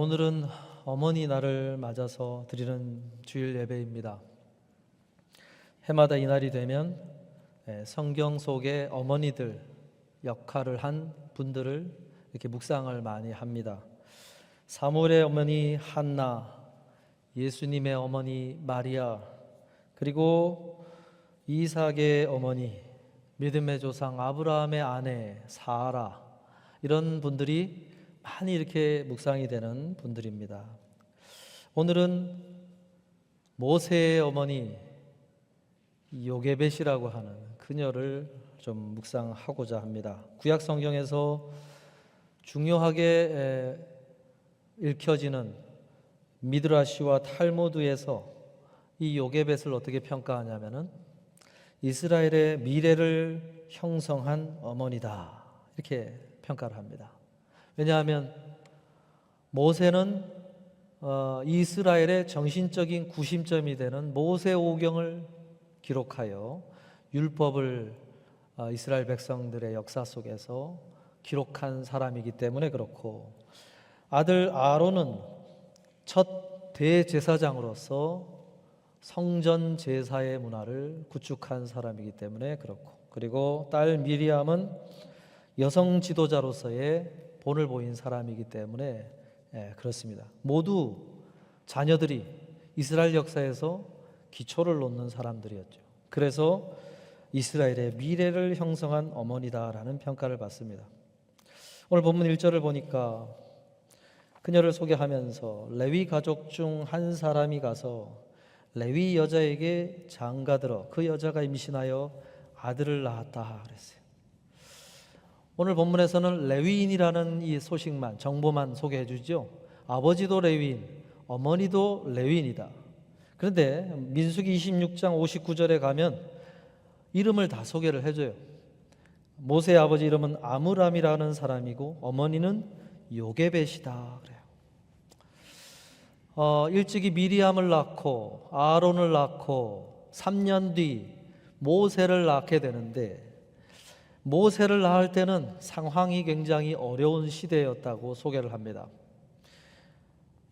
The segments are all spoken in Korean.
네, 오늘은 어머니 날을 맞아서 드리는 주일 예배입니다. 해마다 이 날이 되면 예, 성경 속에 어머니들 역할을 한 분들을 이렇게 묵상을 많이 합니다. 사무엘의 어머니 한나, 예수님의 어머니 마리아, 그리고 이삭의 어머니, 믿음의 조상 아브라함의 아내 사라 이런 분들이 많이 이렇게 묵상이 되는 분들입니다. 오늘은 모세의 어머니 요게벳이라고 하는 그녀를 좀 묵상하고자 합니다. 구약 성경에서 중요하게 에, 읽혀지는 미드라시와 탈무드에서 이 요게벳을 어떻게 평가하냐면은 이스라엘의 미래를 형성한 어머니다 이렇게 평가를 합니다. 왜냐하면 모세는 어, 이스라엘의 정신적인 구심점이 되는 모세오경을 기록하여 율법을 어, 이스라엘 백성들의 역사 속에서 기록한 사람이기 때문에 그렇고 아들 아론은 첫 대제사장으로서 성전 제사의 문화를 구축한 사람이기 때문에 그렇고 그리고 딸 미리암은 여성 지도자로서의 본을 보인 사람이기 때문에 예, 그렇습니다. 모두 자녀들이 이스라엘 역사에서 기초를 놓는 사람들이었죠. 그래서 이스라엘의 미래를 형성한 어머니다라는 평가를 받습니다. 오늘 본문 1절을 보니까 그녀를 소개하면서 레위 가족 중 한 사람이 가서 레위 여자에게 장가들어 그 여자가 임신하여 아들을 낳았다 그랬어요. 오늘 본문에서는 레위인이라는 이 소식만 정보만 소개해 주죠. 아버지도 레위인, 어머니도 레위인이다. 그런데 민수기 26장 59절에 가면 이름을 다 소개를 해줘요. 모세의 아버지 이름은 아므람이라는 사람이고 어머니는 요게벳이다 그래요. 어, 일찍이 미리암을 낳고 아론을 낳고 3년 뒤 모세를 낳게 되는데 모세를 낳을 때는 상황이 굉장히 어려운 시대였다고 소개를 합니다.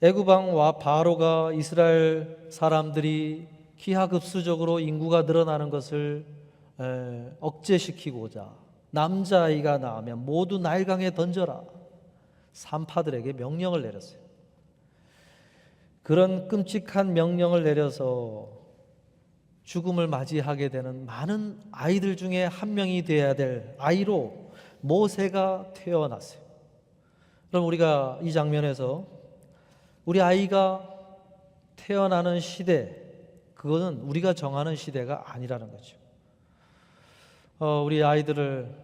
애굽왕과 바로가 이스라엘 사람들이 기하급수적으로 인구가 늘어나는 것을 에, 억제시키고자 남자아이가 나오면 모두 나일강에 던져라 산파들에게 명령을 내렸어요. 그런 끔찍한 명령을 내려서 죽음을 맞이하게 되는 많은 아이들 중에 한 명이 되어야 될 아이로 모세가 태어났어요. 그럼 우리가 이 장면에서 우리 아이가 태어나는 시대, 그거는 우리가 정하는 시대가 아니라는 거죠. 어, 우리 아이들을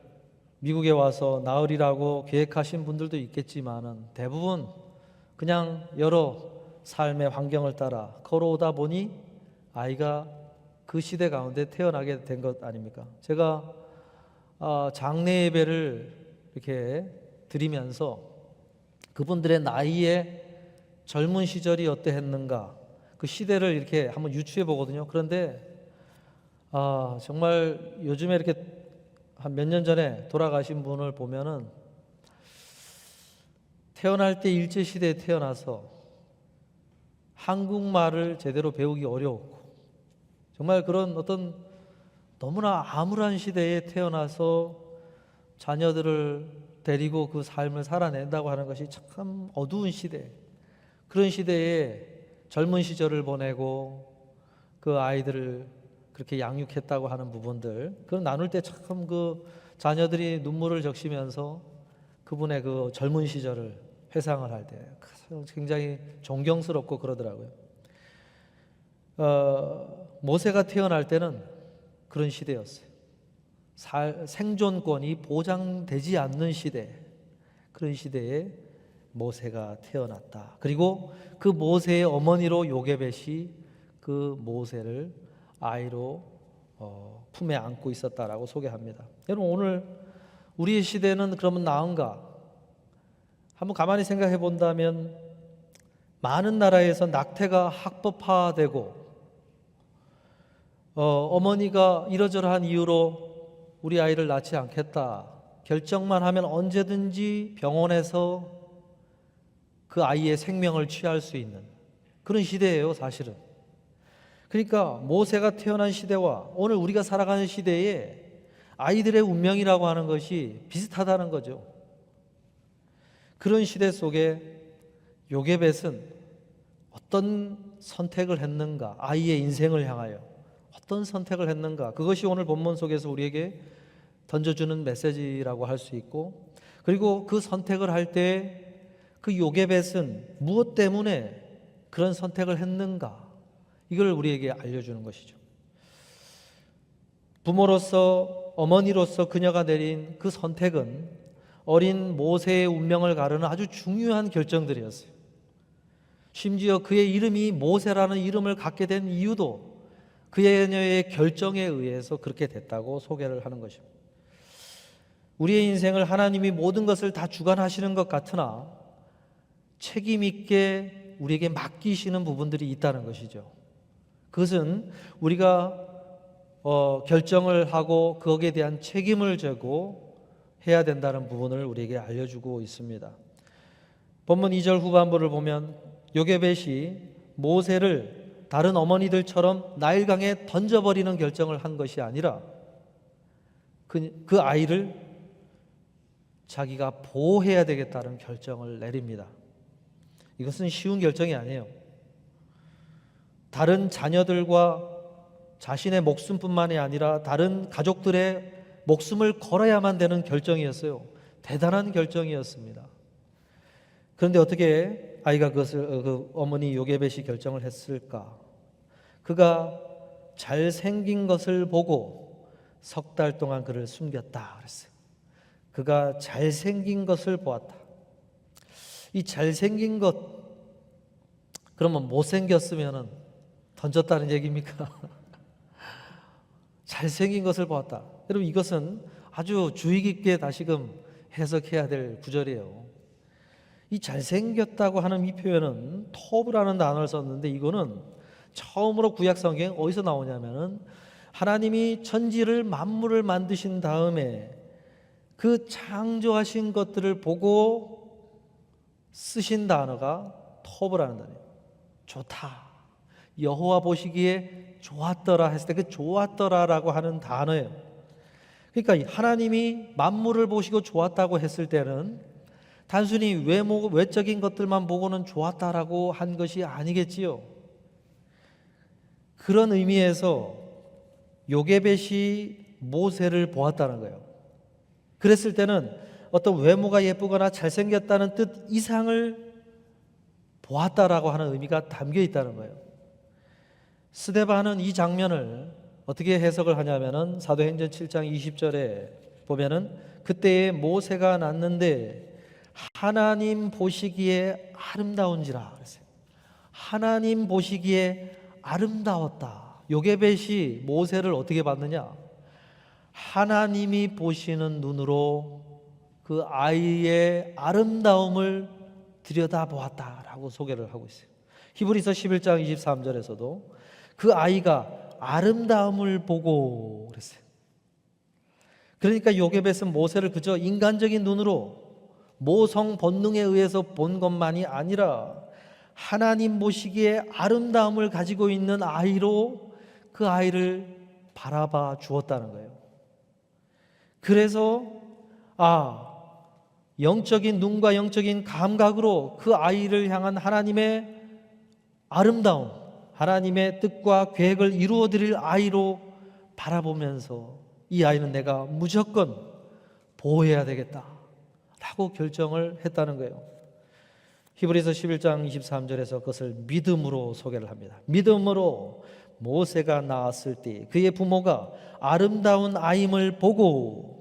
미국에 와서 나으리라고 계획하신 분들도 있겠지만은 대부분 그냥 여러 삶의 환경을 따라 걸어오다 보니 아이가 그 시대 가운데 태어나게 된 것 아닙니까? 제가 어, 장례 예배를 이렇게 드리면서 그분들의 나이에 젊은 시절이 어떠했는가 그 시대를 이렇게 한번 유추해 보거든요. 그런데 아, 정말 요즘에 이렇게 한 몇 년 전에 돌아가신 분을 보면은 태어날 때 일제 시대에 태어나서 한국말을 제대로 배우기 어려웠고 정말 그런 어떤 너무나 암울한 시대에 태어나서 자녀들을 데리고 그 삶을 살아낸다고 하는 것이 참 어두운 시대. 그런 시대에 젊은 시절을 보내고 그 아이들을 그렇게 양육했다고 하는 부분들, 그걸 나눌 때 참 그 자녀들이 눈물을 적시면서 그분의 그 젊은 시절을 회상을 할 때 굉장히 존경스럽고 그러더라고요. 어, 모세가 태어날 때는 그런 시대였어요. 살, 생존권이 보장되지 않는 시대, 그런 시대에 모세가 태어났다. 그리고 그 모세의 어머니로 요게벳이 그 모세를 아이로 어, 품에 안고 있었다라고 소개합니다. 여러분 오늘 우리의 시대는 그러면 나은가? 한번 가만히 생각해 본다면 많은 나라에서 낙태가 합법화되고 어, 어머니가 이러저러한 이유로 우리 아이를 낳지 않겠다 결정만 하면 언제든지 병원에서 그 아이의 생명을 취할 수 있는 그런 시대예요, 사실은. 그러니까 모세가 태어난 시대와 오늘 우리가 살아가는 시대에 아이들의 운명이라고 하는 것이 비슷하다는 거죠. 그런 시대 속에 요게벳은 어떤 선택을 했는가? 아이의 인생을 향하여 어떤 선택을 했는가? 그것이 오늘 본문 속에서 우리에게 던져주는 메시지라고 할 수 있고 그리고 그 선택을 할 때 그 요게벳은 무엇 때문에 그런 선택을 했는가? 이걸 우리에게 알려주는 것이죠. 부모로서 어머니로서 그녀가 내린 그 선택은 어린 모세의 운명을 가르는 아주 중요한 결정들이었어요. 심지어 그의 이름이 모세라는 이름을 갖게 된 이유도 그녀의 결정에 의해서 그렇게 됐다고 소개를 하는 것입니다. 우리의 인생을 하나님이 모든 것을 다 주관하시는 것 같으나 책임 있게 우리에게 맡기시는 부분들이 있다는 것이죠. 그것은 우리가 어, 결정을 하고 거기에 대한 책임을 져고 해야 된다는 부분을 우리에게 알려주고 있습니다. 본문 2절 후반부를 보면 요게벳이 모세를 다른 어머니들처럼 나일강에 던져버리는 결정을 한 것이 아니라 그, 그 아이를 자기가 보호해야 되겠다는 결정을 내립니다. 이것은 쉬운 결정이 아니에요. 다른 자녀들과 자신의 목숨뿐만이 아니라 다른 가족들의 목숨을 걸어야만 되는 결정이었어요. 대단한 결정이었습니다. 그런데 어떻게 아이가 그것을 어, 그 어머니 요게벳이 결정을 했을까? 그가 잘 생긴 것을 보고 석 달 동안 그를 숨겼다 그랬어요. 그가 잘 생긴 것을 보았다. 이 잘생긴 것 그러면 못생겼으면은 던졌다는 얘기입니까? 잘생긴 것을 보았다. 여러분 이것은 아주 주의 깊게 다시금 해석해야 될 구절이에요. 이 잘생겼다고 하는 이 표현은 토브라는 단어를 썼는데 이거는 처음으로 구약 성경 어디서 나오냐면은 하나님이 천지를 만물을 만드신 다음에 그 창조하신 것들을 보고 쓰신 단어가 토브라는 단어예요. 좋다. 여호와 보시기에 좋았더라 했을 때 그 좋았더라라고 하는 단어예요. 그러니까 하나님이 만물을 보시고 좋았다고 했을 때는 단순히 외모 외적인 것들만 보고는 좋았다라고 한 것이 아니겠지요. 그런 의미에서 요게벳이 모세를 보았다는 거예요. 그랬을 때는 어떤 외모가 예쁘거나 잘생겼다는 뜻 이상을 보았다라고 하는 의미가 담겨 있다는 거예요. 스데반은 이 장면을 어떻게 해석을 하냐면은 사도행전 7장 20절에 보면은 그때에 모세가 났는데 하나님 보시기에 아름다운지라 그랬어요. 하나님 보시기에 아름다웠다. 요게벳이 모세를 어떻게 봤느냐? 하나님이 보시는 눈으로 그 아이의 아름다움을 들여다보았다라고 소개를 하고 있어요. 히브리서 11장 23절에서도 그 아이가 아름다움을 보고 그랬어요. 그러니까 요게벳은 모세를 그저 인간적인 눈으로 모성 본능에 의해서 본 것만이 아니라 하나님 보시기에 아름다움을 가지고 있는 아이로 그 아이를 바라봐 주었다는 거예요. 그래서 아 영적인 눈과 영적인 감각으로 그 아이를 향한 하나님의 아름다움, 하나님의 뜻과 계획을 이루어 드릴 아이로 바라보면서 이 아이는 내가 무조건 보호해야 되겠다. 라고 결정을 했다는 거예요. 히브리서 11장 23절에서 그것을 믿음으로 소개를 합니다. 믿음으로 모세가 나왔을 때 그의 부모가 아름다운 아임을 보고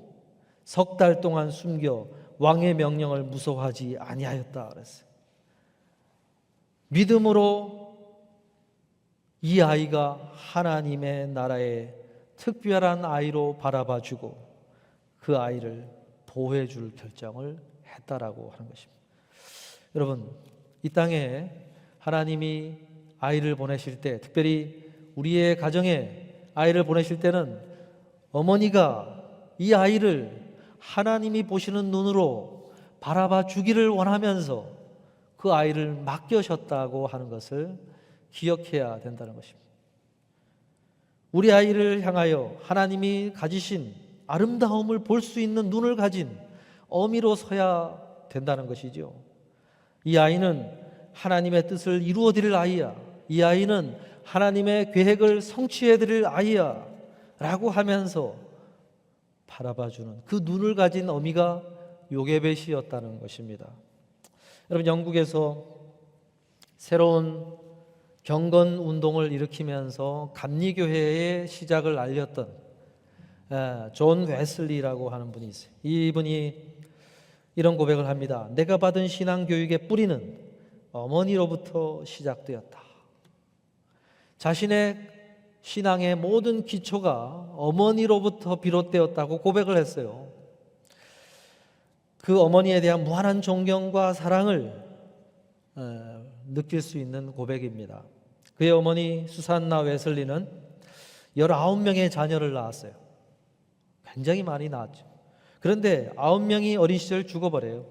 석 달 동안 숨겨 왕의 명령을 무서워하지 아니하였다 그랬어요. 믿음으로 이 아이가 하나님의 나라의 특별한 아이로 바라봐 주고 그 아이를 보호해 줄 결정을 했다라고 하는 것입니다. 여러분, 이 땅에 하나님이 아이를 보내실 때 특별히 우리의 가정에 아이를 보내실 때는 어머니가 이 아이를 하나님이 보시는 눈으로 바라봐 주기를 원하면서 그 아이를 맡겨셨다고 하는 것을 기억해야 된다는 것입니다. 우리 아이를 향하여 하나님이 가지신 아름다움을 볼 수 있는 눈을 가진 어미로 서야 된다는 것이죠. 이 아이는 하나님의 뜻을 이루어 드릴 아이야. 이 아이는 하나님의 계획을 성취해 드릴 아이야. 라고 하면서 바라봐 주는 그 눈을 가진 어미가 요게벳이었다는 것입니다. 여러분 영국에서 새로운 경건 운동을 일으키면서 감리교회의 시작을 알렸던 에, 존 웨슬리라고 하는 분이 있어요. 이분이 이런 고백을 합니다. 내가 받은 신앙 교육의 뿌리는 어머니로부터 시작되었다. 자신의 신앙의 모든 기초가 어머니로부터 비롯되었다고 고백을 했어요. 그 어머니에 대한 무한한 존경과 사랑을 어, 느낄 수 있는 고백입니다. 그의 어머니 수산나 웨슬리는 19명의 자녀를 낳았어요. 굉장히 많이 낳았죠. 그런데 9명이 어린 시절 죽어버려요.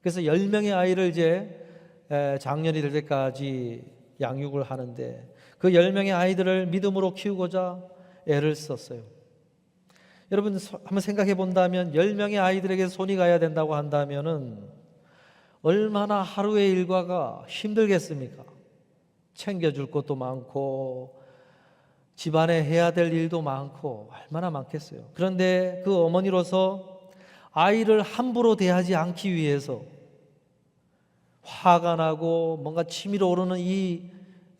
그래서 10명의 아이를 이제 에, 장년이 될 때까지 양육을 하는데 그 10명의 아이들을 믿음으로 키우고자 애를 썼어요. 여러분 소- 한번 생각해 본다면 10명의 아이들에게 손이 가야 된다고 한다면은 얼마나 하루의 일과가 힘들겠습니까? 챙겨줄 것도 많고 집안에 해야 될 일도 많고 얼마나 많겠어요. 그런데 그 어머니로서 아이를 함부로 대하지 않기 위해서 화가 나고 뭔가 치밀어 오르는 이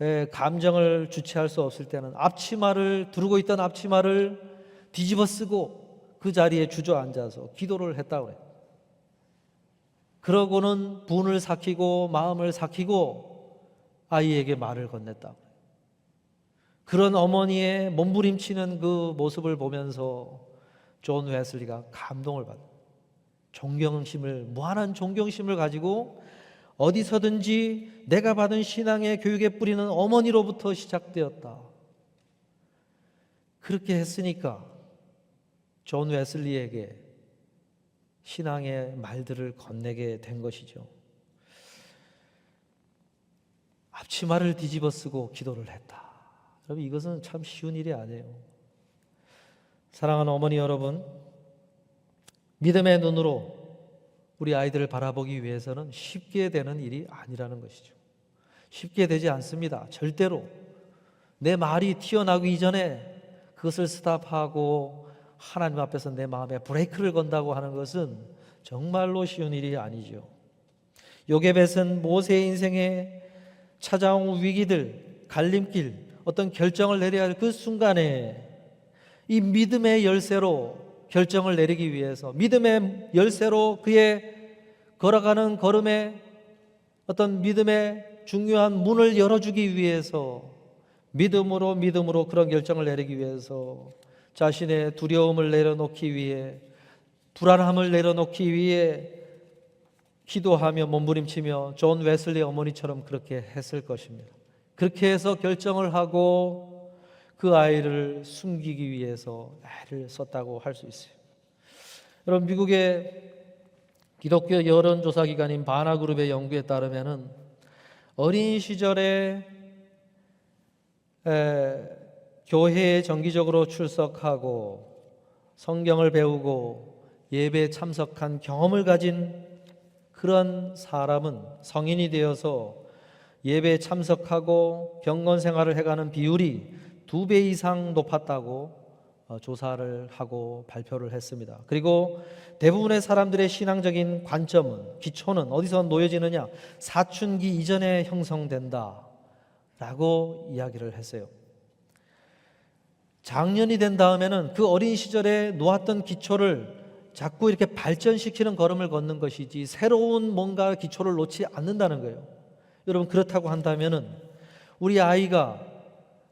에, 감정을 주체할 수 없을 때는 앞치마를 두르고 있던 앞치마를 뒤집어 쓰고 그 자리에 주저앉아서 기도를 했다고 해요. 그러고는 분을 삭히고 마음을 삭히고 아이에게 말을 건넸다. 그런 어머니의 몸부림치는 그 모습을 보면서 존 웨슬리가 감동을 받아. 존경심을 무한한 존경심을 가지고 어디서든지 내가 받은 신앙의 교육의 뿌리는 어머니로부터 시작되었다. 그렇게 했으니까 존 웨슬리에게 신앙의 말들을 건네게 된 것이죠. 앞치마를 뒤집어 쓰고 기도를 했다. 여러분 이것은 참 쉬운 일이 아니에요. 사랑하는 어머니 여러분, 믿음의 눈으로 우리 아이들을 바라보기 위해서는 쉽게 되는 일이 아니라는 것이죠. 쉽게 되지 않습니다. 절대로 내 말이 튀어나오기 이전에 그것을 스탑하고 하나님 앞에서 내 마음에 브레이크를 건다고 하는 것은 정말로 쉬운 일이 아니죠. 요게벳은 모세의 인생에 찾아온 위기들, 갈림길, 어떤 결정을 내려야 할 그 순간에 이 믿음의 열쇠로 결정을 내리기 위해서 믿음의 열쇠로 그의 걸어가는 걸음에 어떤 믿음의 중요한 문을 열어주기 위해서 믿음으로 믿음으로 그런 결정을 내리기 위해서 자신의 두려움을 내려놓기 위해 불안함을 내려놓기 위해 기도하며 몸부림치며 존 웨슬리 어머니처럼 그렇게 했을 것입니다. 그렇게 해서 결정을 하고 그 아이를 숨기기 위해서 애를 썼다고 할 수 있어요. 여러분 미국의 기독교 여론조사 기관인 바나 그룹의 연구에 따르면은 어린 시절에 에, 교회에 정기적으로 출석하고 성경을 배우고 예배에 참석한 경험을 가진 그런 사람은 성인이 되어서 예배에 참석하고 경건 생활을 해가는 비율이 두 배 이상 높았다고 어, 조사를 하고 발표를 했습니다. 그리고 대부분의 사람들의 신앙적인 관점은 기초는 어디서 놓여지느냐? 사춘기 이전에 형성된다라고 이야기를 했어요. 장년이 된 다음에는 그 어린 시절에 놓았던 기초를 자꾸 이렇게 발전시키는 걸음을 걷는 것이지 새로운 뭔가 기초를 놓지 않는다는 거예요. 여러분 그렇다고 한다면은 우리 아이가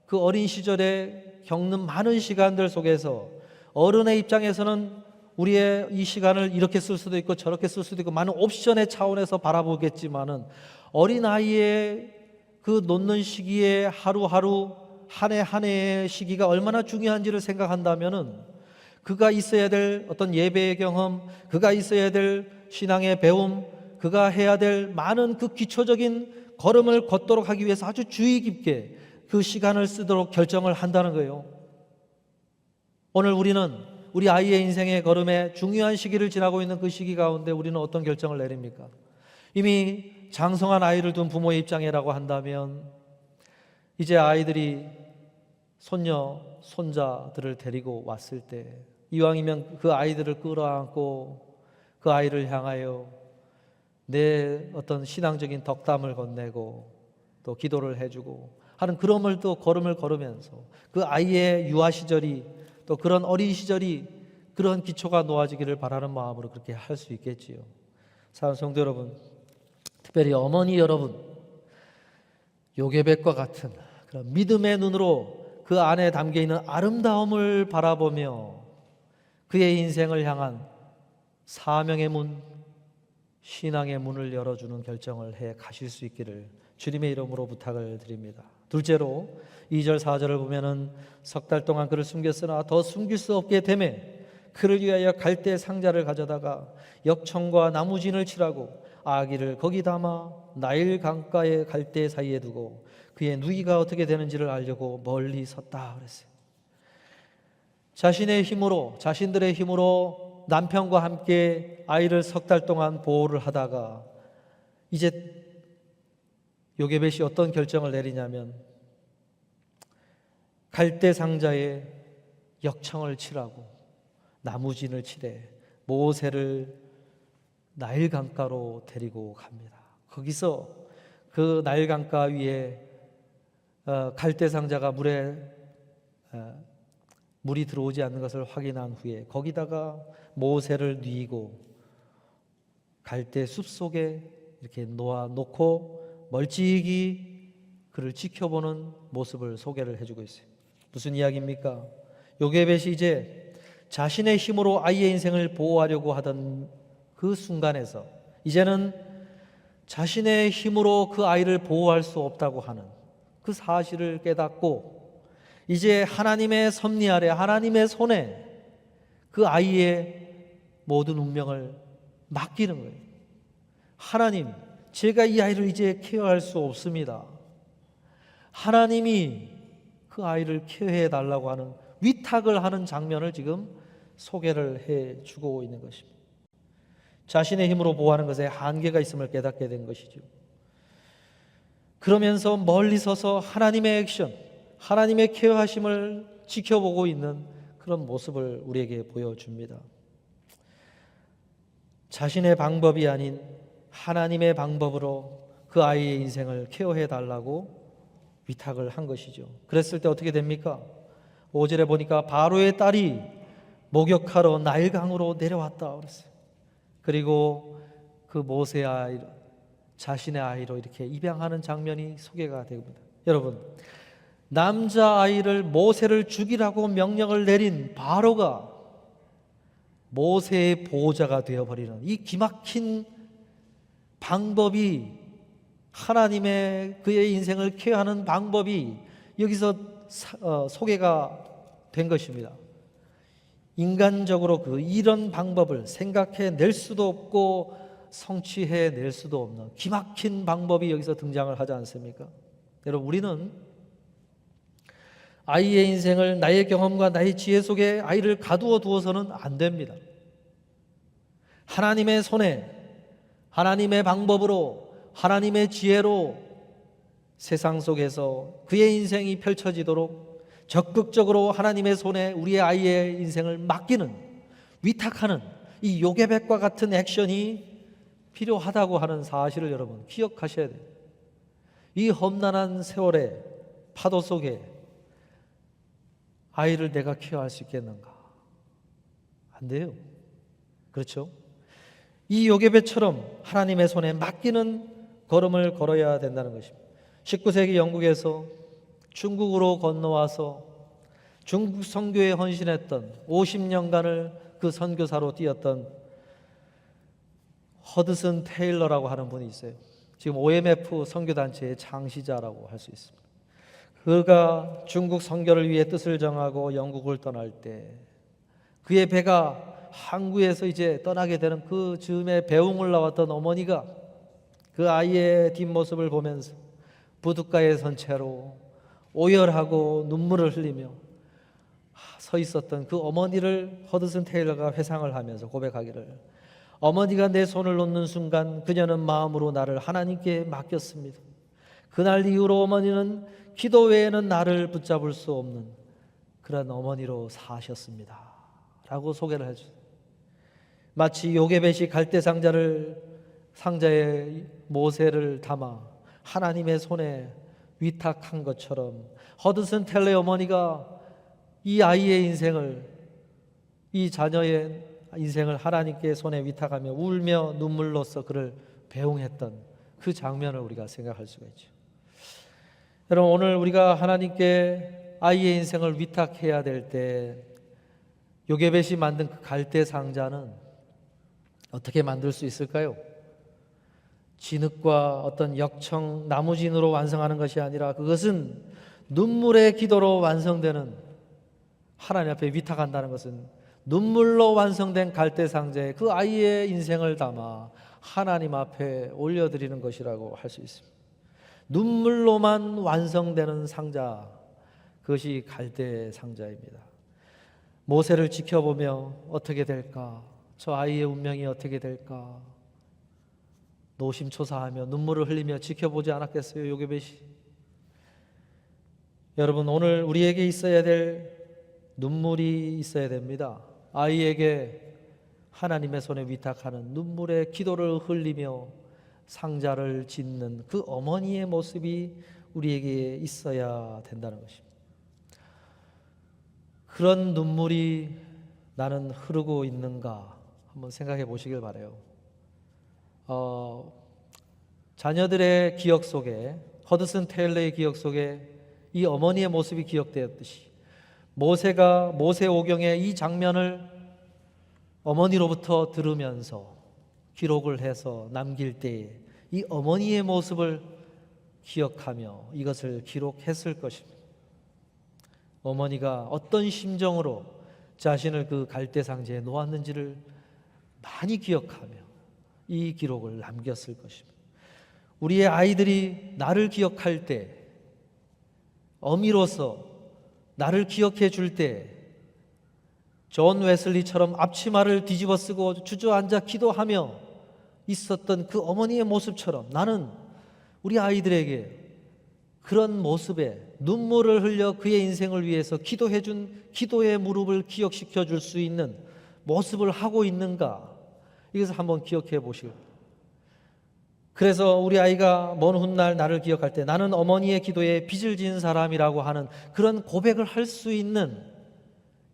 그 어린 시절에 겪는 많은 시간들 속에서 어른의 입장에서는 우리의 이 시간을 이렇게 쓸 수도 있고 저렇게 쓸 수도 있고 많은 옵션의 차원에서 바라보겠지만은 어린 아이의 그 놓는 시기에 하루하루 한 해 한 해의 시기가 얼마나 중요한지를 생각한다면은 그가 있어야 될 어떤 예배의 경험, 그가 있어야 될 신앙의 배움, 그가 해야 될 많은 그 기초적인 걸음을 걷도록 하기 위해서 아주 주의 깊게 그 시간을 쓰도록 결정을 한다는 거예요. 오늘 우리는 우리 아이의 인생의 걸음에 중요한 시기를 지나고 있는 그 시기 가운데 우리는 어떤 결정을 내립니까? 이미 장성한 아이를 둔 부모의 입장이라고 한다면 이제 아이들이 손녀, 손자들을 데리고 왔을 때 이왕이면 그 아이들을 끌어안고 그 아이를 향하여 내 어떤 신앙적인 덕담을 건네고 또 기도를 해주고 하는 그럼을 또 걸음을 걸으면서 그 아이의 유아 시절이 또 그런 어린 시절이 그런 기초가 놓아지기를 바라는 마음으로 그렇게 할 수 있겠지요. 사랑하는 성도 여러분, 특별히 어머니 여러분, 요괴백과 같은 그런 믿음의 눈으로 그 안에 담겨 있는 아름다움을 바라보며 그의 인생을 향한 사명의 문, 신앙의 문을 열어주는 결정을 해 가실 수 있기를 주님의 이름으로 부탁을 드립니다. 둘째로 2절 4절을 보면은 석 달 동안 그를 숨겼으나 더 숨길 수 없게 되매 그를 위하여 갈대 상자를 가져다가 역청과 나무진을 칠하고 아기를 거기 담아 나일 강가의 갈대 사이에 두고 그의 누이가 어떻게 되는지를 알려고 멀리 섰다 그랬어요. 자신의 힘으로 자신들의 힘으로 남편과 함께 아이를 석 달 동안 보호를 하다가 이제 요게벳이 어떤 결정을 내리냐면 갈대 상자에 역청을 칠하고 나무진을 칠해 모세를 나일 강가로 데리고 갑니다. 거기서 그 나일 강가 위에 어, 갈대 상자가 물에 어, 물이 들어오지 않는 것을 확인한 후에 거기다가 모세를 뉘고 갈대 숲 속에 이렇게 놓아 놓고 멀찍이 그를 지켜보는 모습을 소개를 해주고 있어요. 무슨 이야기입니까? 요게벳이 이제 자신의 힘으로 아이의 인생을 보호하려고 하던 그 순간에서 이제는 자신의 힘으로 그 아이를 보호할 수 없다고 하는 그 사실을 깨닫고 이제 하나님의 섭리 아래 하나님의 손에 그 아이의 모든 운명을 맡기는 거예요. 하나님, 제가 이 아이를 이제 케어할 수 없습니다. 하나님이 그 아이를 케어해 달라고 하는 위탁을 하는 장면을 지금 소개를 해 주고 있는 것입니다. 자신의 힘으로 보호하는 것에 한계가 있음을 깨닫게 된 것이죠. 그러면서 멀리 서서 하나님의 액션, 하나님의 케어하심을 지켜보고 있는 그런 모습을 우리에게 보여줍니다. 자신의 방법이 아닌 하나님의 방법으로 그 아이의 인생을 케어해 달라고 위탁을 한 것이죠. 그랬을 때 어떻게 됩니까? 5절에 보니까 바로의 딸이 목욕하러 나일강으로 내려왔다 그랬어요. 그리고 그 모세 아이 자신의 아이로 이렇게 입양하는 장면이 소개가 됩니다. 여러분, 남자 아이를 모세를 죽이라고 명령을 내린 바로가 모세의 보호자가 되어 버리는 이 기막힌 방법이 하나님의 그의 인생을 케어하는 방법이 여기서 사- 어, 소개가 된 것입니다. 인간적으로 그 이런 방법을 생각해 낼 수도 없고 성취해 낼 수도 없는 기막힌 방법이 여기서 등장을 하지 않습니까? 여러분 우리는 아이의 인생을 나의 경험과 나의 지혜 속에 아이를 가두어 두어서는 안 됩니다. 하나님의 손에 하나님의 방법으로 하나님의 지혜로 세상 속에서 그의 인생이 펼쳐지도록 적극적으로 하나님의 손에 우리의 아이의 인생을 맡기는 위탁하는 이 요괴백과 같은 액션이 필요하다고 하는 사실을 여러분 기억하셔야 돼요. 이 험난한 세월의 파도 속에 아이를 내가 케어할 수 있겠는가? 안 돼요. 그렇죠? 이 요괴배처럼 하나님의 손에 맡기는 걸음을 걸어야 된다는 것입니다. 19세기 영국에서 중국으로 건너와서 중국 선교에 헌신했던 50년간을 그 선교사로 뛰었던 허드슨 테일러라고 하는 분이 있어요. 지금 OMF 선교단체의 창시자라고 할 수 있습니다. 그가 중국 선교를 위해 뜻을 정하고 영국을 떠날 때 그의 배가 항구에서 이제 떠나게 되는 그 즈음에 배웅을 나왔던 어머니가 그 아이의 뒷모습을 보면서 부둣가에 선 채로 오열하고 눈물을 흘리며 서 있었던 그 어머니를 허드슨 테일러가 회상을 하면서 고백하기를 어머니가 내 손을 놓는 순간 그녀는 마음으로 나를 하나님께 맡겼습니다. 그날 이후로 어머니는 기도 외에는 나를 붙잡을 수 없는 그런 어머니로 사셨습니다. 라고 소개를 해주 마치 요게벳이 갈대 상자를 상자에 모세를 담아 하나님의 손에 위탁한 것처럼 허드슨 텔레 어머니가 이 아이의 인생을 이 자녀의 인생을 하나님께 손에 위탁하며 울며 눈물로써 그를 배웅했던 그 장면을 우리가 생각할 수가 있죠. 여러분 오늘 우리가 하나님께 아이의 인생을 위탁해야 될 때 요게벳이 만든 그 갈대 상자는 어떻게 만들 수 있을까요? 진흙과 어떤 역청 나무진으로 완성하는 것이 아니라 그것은 눈물의 기도로 완성되는 하나님 앞에 위탁한다는 것은 눈물로 완성된 갈대 상자에 그 아이의 인생을 담아 하나님 앞에 올려드리는 것이라고 할 수 있습니다. 눈물로만 완성되는 상자, 그것이 갈대 상자입니다. 모세를 지켜보며 어떻게 될까? 저 아이의 운명이 어떻게 될까? 노심초사하며 눈물을 흘리며 지켜보지 않았겠어요, 요게벳이? 여러분, 오늘 우리에게 있어야 될 눈물이 있어야 됩니다. 아이에게 하나님의 손에 위탁하는 눈물의 기도를 흘리며 상자를 짓는 그 어머니의 모습이 우리에게 있어야 된다는 것입니다. 그런 눈물이 나는 흐르고 있는가 한번 생각해 보시길 바래요. 어, 자녀들의 기억 속에 허드슨 테일러의 기억 속에 이 어머니의 모습이 기억되었듯이 모세가 모세 오경의 이 장면을 어머니로부터 들으면서 기록을 해서 남길 때에 이 어머니의 모습을 기억하며 이것을 기록했을 것입니다. 어머니가 어떤 심정으로 자신을 그 갈대 상자에 놓았는지를 많이 기억하며 이 기록을 남겼을 것입니다. 우리의 아이들이 나를 기억할 때 어미로서 나를 기억해 줄 때 존 웨슬리처럼 앞치마를 뒤집어 쓰고 주저앉아 기도하며 있었던 그 어머니의 모습처럼 나는 우리 아이들에게 그런 모습에 눈물을 흘려 그의 인생을 위해서 기도해 준 기도의 무릎을 기억시켜 줄 수 있는 모습을 하고 있는가 이것을 한번 기억해 보시고 그래서 우리 아이가 먼 훗날 나를 기억할 때 나는 어머니의 기도에 빚을 지은 사람이라고 하는 그런 고백을 할 수 있는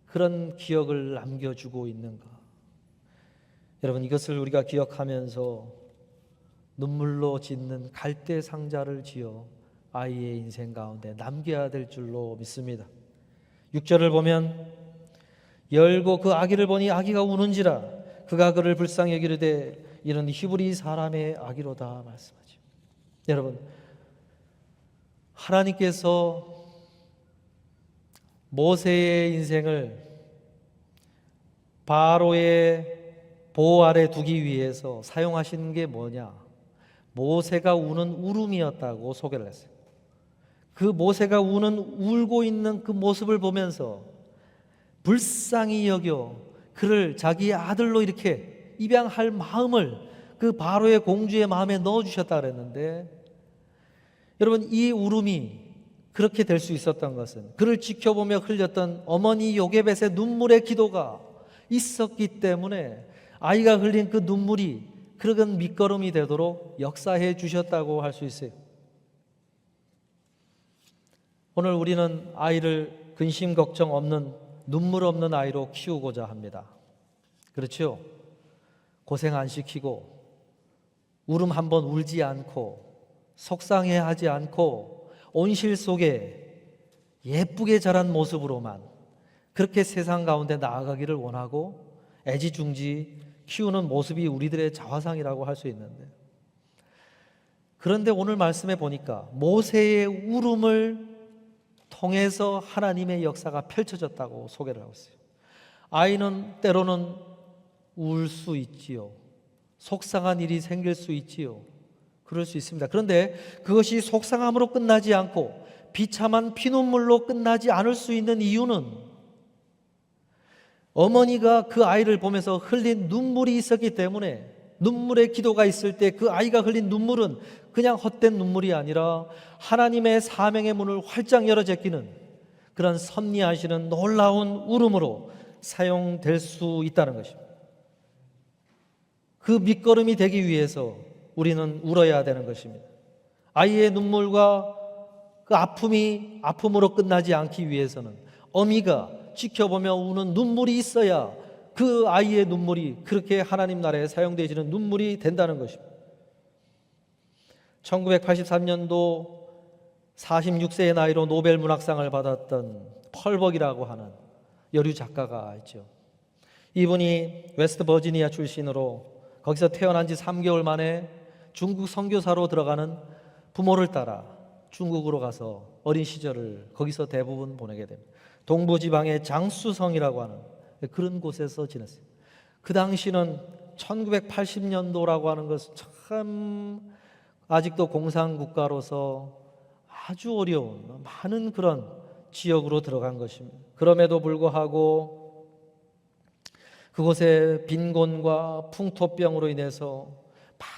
그런 기억을 남겨주고 있는가? 여러분 이것을 우리가 기억하면서 눈물로 짓는 갈대 상자를 지어 아이의 인생 가운데 남겨야 될 줄로 믿습니다. 6절을 보면 열고 그 아기를 보니 아기가 우는지라 그가 그를 불쌍히 여기르되 이는 히브리 사람의 아기로다 말씀하죠. 여러분 하나님께서 모세의 인생을 바로의 보호 아래 두기 위해서 사용하신 게 뭐냐? 모세가 우는 울음이었다고 소개를 했어요. 그 모세가 우는 울고 있는 그 모습을 보면서 불쌍히 여겨 그를 자기의 아들로 이렇게 입양할 마음을 그 바로의 공주의 마음에 넣어 주셨다 그랬는데 여러분 이 울음이 그렇게 될 수 있었던 것은 그를 지켜보며 흘렸던 어머니 요게벳의 눈물의 기도가 있었기 때문에 아이가 흘린 그 눈물이 그런 밑거름이 되도록 역사해 주셨다고 할 수 있어요. 오늘 우리는 아이를 근심 걱정 없는 눈물 없는 아이로 키우고자 합니다. 그렇죠? 고생 안 시키고 울음 한번 울지 않고 속상해 하지 않고 온실 속에 예쁘게 자란 모습으로만 그렇게 세상 가운데 나아가기를 원하고 애지중지 키우는 모습이 우리들의 자화상이라고 할 수 있는데 그런데 오늘 말씀에 보니까 모세의 울음을 통해서 하나님의 역사가 펼쳐졌다고 소개를 하고 있어요. 아이는 때로는 울 수 있지요. 속상한 일이 생길 수 있지요. 그럴 수 있습니다. 그런데 그것이 속상함으로 끝나지 않고 비참한 피눈물로 끝나지 않을 수 있는 이유는 어머니가 그 아이를 보면서 흘린 눈물이 있었기 때문에 눈물의 기도가 있을 때 그 아이가 흘린 눈물은 그냥 헛된 눈물이 아니라 하나님의 사명의 문을 활짝 열어 제끼는 그런 섭리하시는 놀라운 울음으로 사용될 수 있다는 것입니다. 그 밑거름이 되기 위해서 우리는 울어야 되는 것입니다. 아이의 눈물과 그 아픔이 아픔으로 끝나지 않기 위해서는 어미가 지켜보며 우는 눈물이 있어야 그 아이의 눈물이 그렇게 하나님 나라에 사용되지는 눈물이 된다는 것입니다. 1983년도 46세의 나이로 노벨 문학상을 받았던 펄벅이라고 하는 여류 작가가 있죠. 이분이 웨스트 버지니아 출신으로 거기서 태어난 지 3개월 만에 중국 선교사로 들어가는 부모를 따라 중국으로 가서 어린 시절을 거기서 대부분 보내게 됩니다. 동부 지방의 장수성이라고 하는 그런 곳에서 지냈어요. 그 당시는 1980년도라고 하는 것은 참 아직도 공산 국가로서 아주 어려운 많은 그런 지역으로 들어간 것입니다. 그럼에도 불구하고 그곳에 빈곤과 풍토병으로 인해서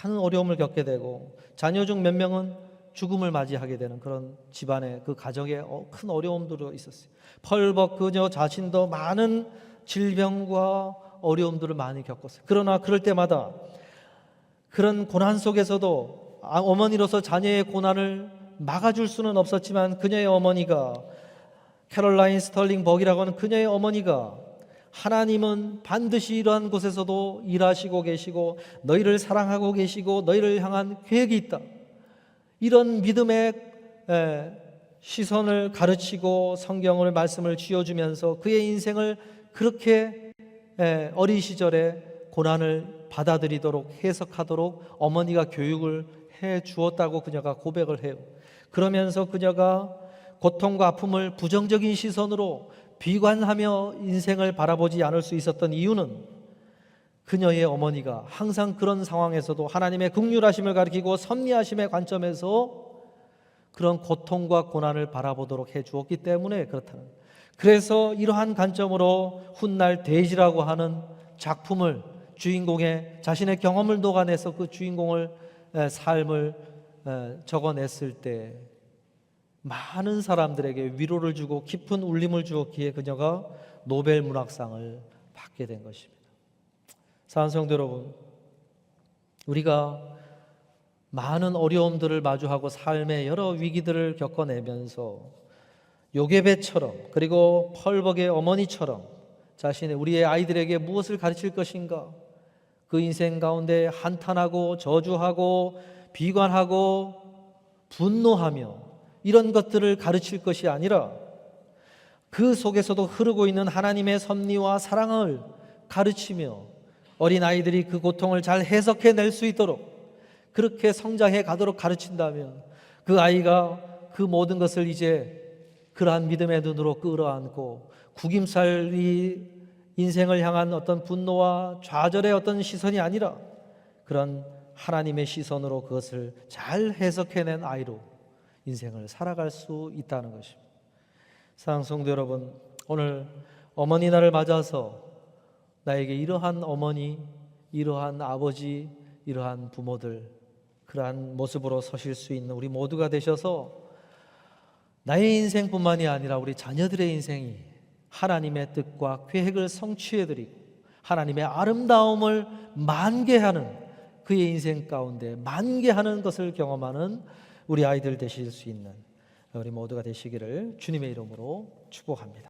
많은 어려움을 겪게 되고 자녀 중 몇 명은 죽음을 맞이하게 되는 그런 집안의 그 가정에 어, 큰 어려움들이 있었어요. 펄벅 그녀 자신도 많은 질병과 어려움들을 많이 겪었어요. 그러나 그럴 때마다 그런 고난 속에서도 아, 어머니로서 자녀의 고난을 막아줄 수는 없었지만 그녀의 어머니가 캐롤라인 스털링 버기라고 하는 그녀의 어머니가 하나님은 반드시 이러한 곳에서도 일하시고 계시고 너희를 사랑하고 계시고 너희를 향한 계획이 있다. 이런 믿음의 에, 시선을 가르치고 성경을 말씀을 쥐어주면서 그의 인생을 그렇게 에, 어린 시절에 고난을 받아들이도록 해석하도록 어머니가 교육을 해 주었다고 그녀가 고백을 해요. 그러면서 그녀가 고통과 아픔을 부정적인 시선으로 비관하며 인생을 바라보지 않을 수 있었던 이유는 그녀의 어머니가 항상 그런 상황에서도 하나님의 극률하심을 가리키고 섭리하심의 관점에서 그런 고통과 고난을 바라보도록 해 주었기 때문에 그렇다는 거예요. 그래서 이러한 관점으로 훗날 대지라고 하는 작품을 주인공의 자신의 경험을 녹아내서 그 주인공을 에, 삶을 에, 적어냈을 때 많은 사람들에게 위로를 주고 깊은 울림을 주었기에 그녀가 노벨 문학상을 받게 된 것입니다. 사랑성도 여러분, 우리가 많은 어려움들을 마주하고 삶의 여러 위기들을 겪어내면서 요게베처럼 그리고 펄벅의 어머니처럼 자신의 우리의 아이들에게 무엇을 가르칠 것인가? 그 인생 가운데 한탄하고 저주하고 비관하고 분노하며 이런 것들을 가르칠 것이 아니라 그 속에서도 흐르고 있는 하나님의 섭리와 사랑을 가르치며 어린 아이들이 그 고통을 잘 해석해 낼 수 있도록 그렇게 성장해 가도록 가르친다면 그 아이가 그 모든 것을 이제 그러한 믿음의 눈으로 끌어안고 구김살이 인생을 향한 어떤 분노와 좌절의 어떤 시선이 아니라 그런 하나님의 시선으로 그것을 잘 해석해낸 아이로 인생을 살아갈 수 있다는 것입니다. 사랑 성도 여러분, 오늘 어머니 날을 맞아서 나에게 이러한 어머니, 이러한 아버지, 이러한 부모들 그러한 모습으로 서실 수 있는 우리 모두가 되셔서 나의 인생뿐만이 아니라 우리 자녀들의 인생이 하나님의 뜻과 계획을 성취해 드리고 하나님의 아름다움을 만개하는 그의 인생 가운데 만개하는 것을 경험하는 우리 아이들 되실 수 있는 우리 모두가 되시기를 주님의 이름으로 축복합니다.